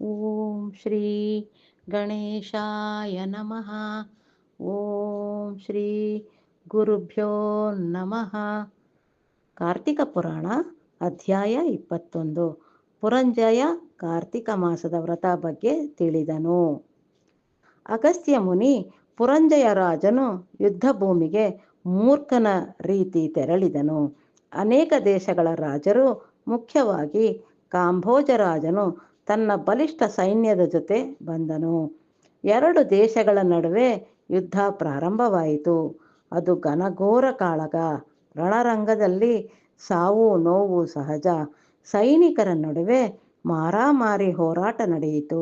ಓಂ ಶ್ರೀ ಗಣೇಶಾಯ ನಮಃ. ಓಂ ಶ್ರೀ ಗುರುಭ್ಯೋ ನಮಃ. ಕಾರ್ತಿಕ ಪುರಾಣ ಅಧ್ಯಾಯ ಇಪ್ಪತ್ತೊಂದು. ಪುರಂಜಯ ಕಾರ್ತಿಕ ಮಾಸದ ವ್ರತ ಬಗ್ಗೆ ತಿಳಿದನು. ಅಗಸ್ತ್ಯ ಮುನಿ ಪುರಂಜಯ ರಾಜನು ಯುದ್ಧ ಭೂಮಿಗೆ ಮೂರ್ಖನ ರೀತಿ ತೆರಳಿದನು. ಅನೇಕ ದೇಶಗಳ ರಾಜರು ಮುಖ್ಯವಾಗಿ ಕಾಂಬೋಜ ರಾಜನು ತನ್ನ ಬಲಿಷ್ಠ ಸೈನ್ಯದ ಜೊತೆ ಬಂದನು. ಎರಡು ದೇಶಗಳ ನಡುವೆ ಯುದ್ಧ ಪ್ರಾರಂಭವಾಯಿತು. ಅದು ಘನಘೋರ ಕಾಳಗ. ರಣರಂಗದಲ್ಲಿ ಸಾವು ನೋವು ಸಹಜ. ಸೈನಿಕರ ನಡುವೆ ಮಾರಾಮಾರಿ ಹೋರಾಟ ನಡೆಯಿತು.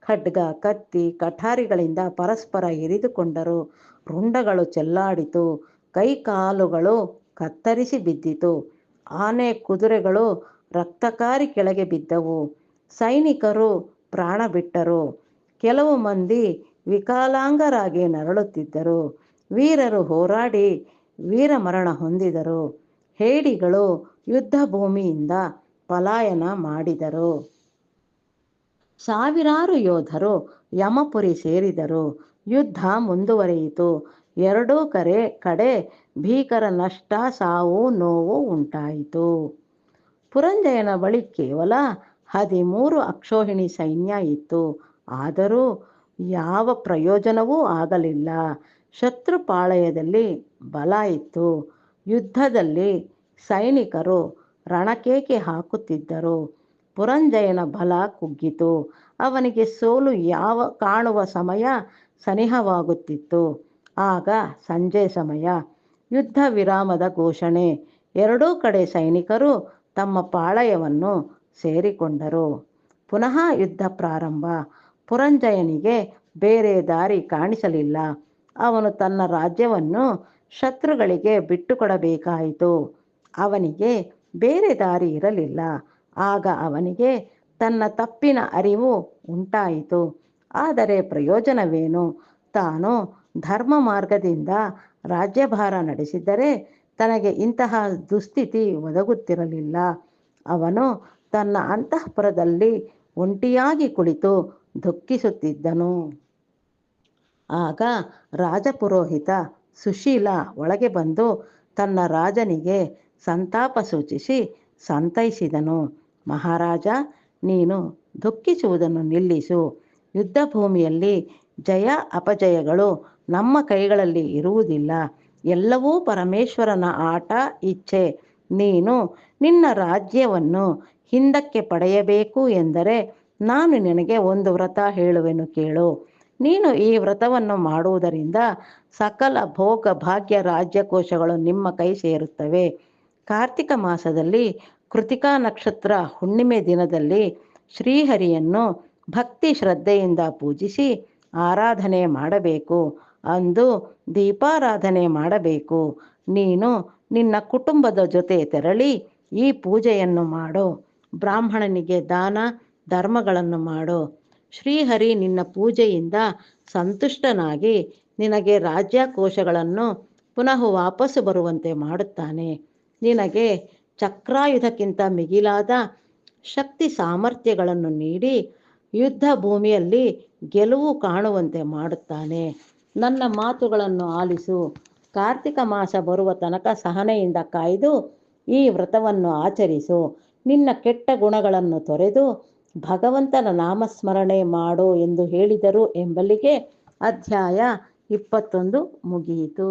ಖಡ್ಗ, ಕತ್ತಿ, ಕಠಾರಿಗಳಿಂದ ಪರಸ್ಪರ ಇರಿದುಕೊಂಡರು. ರುಂಡಗಳು ಚೆಲ್ಲಾಡಿತು. ಕೈಕಾಲುಗಳು ಕತ್ತರಿಸಿ ಬಿದ್ದಿತು. ಆನೆ ಕುದುರೆಗಳು ರಕ್ತಕಾರಿ ಕೆಳಗೆ ಬಿದ್ದವು. ಸೈನಿಕರು ಪ್ರಾಣ ಬಿಟ್ಟರು. ಕೆಲವು ಮಂದಿ ವಿಕಲಾಂಗರಾಗಿ ನರಳುತ್ತಿದ್ದರು. ವೀರರು ಹೋರಾಡಿ ವೀರಮರಣ ಹೊಂದಿದರು. ಹೇಡಿಗಳು ಯುದ್ಧ ಭೂಮಿಯಿಂದ ಪಲಾಯನ ಮಾಡಿದರು. ಸಾವಿರಾರು ಯೋಧರು ಯಮಪುರಿ ಸೇರಿದರು. ಯುದ್ಧ ಮುಂದುವರಿಯಿತು. ಎರಡೂ ಕರೆ, ಕಡೆ ಭೀಕರ ನಷ್ಟ, ಸಾವು, ನೋವು ಉಂಟಾಯಿತು. ಪುರಂಜಯನ ಬಳಿ ಕೇವಲ ಹದಿಮೂರು ಅಕ್ಷೋಹಿಣಿ ಸೈನ್ಯ ಇತ್ತು. ಆದರೂ ಯಾವ ಪ್ರಯೋಜನವೂ ಆಗಲಿಲ್ಲ. ಶತ್ರುಪಾಳಯದಲ್ಲಿ ಬಲ ಇತ್ತು. ಯುದ್ಧದಲ್ಲಿ ಸೈನಿಕರು ರಣಕೇಕೆ ಹಾಕುತ್ತಿದ್ದರು. ಪುರಂಜಯನ ಬಲ ಕುಗ್ಗಿತು. ಅವನಿಗೆ ಸೋಲು ಯಾವ ಕಾಣುವ ಸಮಯ ಸನಿಹವಾಗುತ್ತಿತ್ತು. ಆಗ ಸಂಜೆ ಸಮಯ. ಯುದ್ಧ ವಿರಾಮದ ಘೋಷಣೆ. ಎರಡೂ ಕಡೆ ಸೈನಿಕರು ತಮ್ಮ ಪಾಳಯವನ್ನು ಸೇರಿಕೊಂಡರು. ಪುನಃ ಯುದ್ಧ ಪ್ರಾರಂಭ. ಪುರಂಜಯನಿಗೆ ಬೇರೆ ದಾರಿ ಕಾಣಿಸಲಿಲ್ಲ. ಅವನು ತನ್ನ ರಾಜ್ಯವನ್ನು ಶತ್ರುಗಳಿಗೆ ಬಿಟ್ಟುಕೊಡಬೇಕಾಯಿತು. ಅವನಿಗೆ ಬೇರೆ ದಾರಿ ಇರಲಿಲ್ಲ. ಆಗ ಅವನಿಗೆ ತನ್ನ ತಪ್ಪಿನ ಅರಿವು ಉಂಟಾಯಿತು. ಆದರೆ ಪ್ರಯೋಜನವೇನು? ತಾನು ಧರ್ಮ ಮಾರ್ಗದಿಂದ ರಾಜ್ಯಭಾರ ನಡೆಸಿದ್ದರೆ ತನಗೆ ಇಂತಹ ದುಸ್ಥಿತಿ ಒದಗುತ್ತಿರಲಿಲ್ಲ. ಅವನು ತನ್ನ ಅಂತಃಪುರದಲ್ಲಿ ಒಂಟಿಯಾಗಿ ಕುಳಿತು ದುಃಖಿಸುತ್ತಿದ್ದನು. ಆಗ ರಾಜಪುರೋಹಿತ ಸುಶೀಲ ಒಳಗೆ ಬಂದು ತನ್ನ ರಾಜನಿಗೆ ಸಂತಾಪ ಸೂಚಿಸಿ ಸಂತೈಸಿದನು. ಮಹಾರಾಜ, ನೀನು ದುಃಖಿಸುವುದನ್ನು ನಿಲ್ಲಿಸು. ಯುದ್ಧ ಭೂಮಿಯಲ್ಲಿ ಜಯ ಅಪಜಯಗಳು ನಮ್ಮ ಕೈಗಳಲ್ಲಿ ಇರುವುದಿಲ್ಲ. ಎಲ್ಲವೂ ಪರಮೇಶ್ವರನ ಆಟ, ಇಚ್ಛೆ. ನೀನು ನಿನ್ನ ರಾಜ್ಯವನ್ನು ಹಿಂದಕ್ಕೆ ಪಡೆಯಬೇಕು ಎಂದರೆ ನಾನು ನಿನಗೆ ಒಂದು ವ್ರತ ಹೇಳುವೆನು ಕೇಳು. ನೀನು ಈ ವ್ರತವನ್ನು ಮಾಡುವುದರಿಂದ ಸಕಲ ಭೋಗ ಭಾಗ್ಯ ರಾಜ್ಯಕೋಶಗಳು ನಿಮ್ಮ ಕೈ ಸೇರುತ್ತವೆ. ಕಾರ್ತಿಕ ಮಾಸದಲ್ಲಿ ಕೃತಿಕಾ ನಕ್ಷತ್ರ ಹುಣ್ಣಿಮೆ ದಿನದಲ್ಲಿ ಶ್ರೀಹರಿಯನ್ನು ಭಕ್ತಿ ಶ್ರದ್ಧೆಯಿಂದ ಪೂಜಿಸಿ ಆರಾಧನೆ ಮಾಡಬೇಕು ಅಂದು ದೀಪಾರಾಧನೆ ಮಾಡಬೇಕು. ನೀನು ನಿನ್ನ ಕುಟುಂಬದ ಜೊತೆ ತೆರಳಿ ಈ ಪೂಜೆಯನ್ನು ಮಾಡು. ಬ್ರಾಹ್ಮಣನಿಗೆ ದಾನ, ಧರ್ಮಗಳನ್ನು ಮಾಡು. ಶ್ರೀಹರಿ, ನಿನ್ನ ಪೂಜೆಯಿಂದ ಸಂತುಷ್ಟನಾಗಿ ನಿನಗೆ ರಾಜ್ಯಕೋಶಗಳನ್ನು ಪುನಃ ವಾಪಸ್ಸು ಬರುವಂತೆ ಮಾಡುತ್ತಾನೆ. ನಿನಗೆ ಚಕ್ರಾಯುಧಕ್ಕಿಂತ ಮಿಗಿಲಾದ ಶಕ್ತಿ ಸಾಮರ್ಥ್ಯಗಳನ್ನು ನೀಡಿ ಯುದ್ಧ ಭೂಮಿಯಲ್ಲಿ ಗೆಲುವು ಕಾಣುವಂತೆ ಮಾಡುತ್ತಾನೆ. ನನ್ನ ಮಾತುಗಳನ್ನು ಆಲಿಸು. ಕಾರ್ತಿಕ ಮಾಸ ಬರುವ ತನಕ ಸಹನೆಯಿಂದ ಕಾಯ್ದು ಈ ವ್ರತವನ್ನು ಆಚರಿಸು. ನಿನ್ನ ಕೆಟ್ಟ ಗುಣಗಳನ್ನು ತೊರೆದು ಭಗವಂತನ ನಾಮಸ್ಮರಣೆ ಮಾಡು ಎಂದು ಹೇಳಿದರು ಎಂಬಲ್ಲಿಗೆ ಅಧ್ಯಾಯ ಇಪ್ಪತ್ತೊಂದು ಮುಗಿಯಿತು.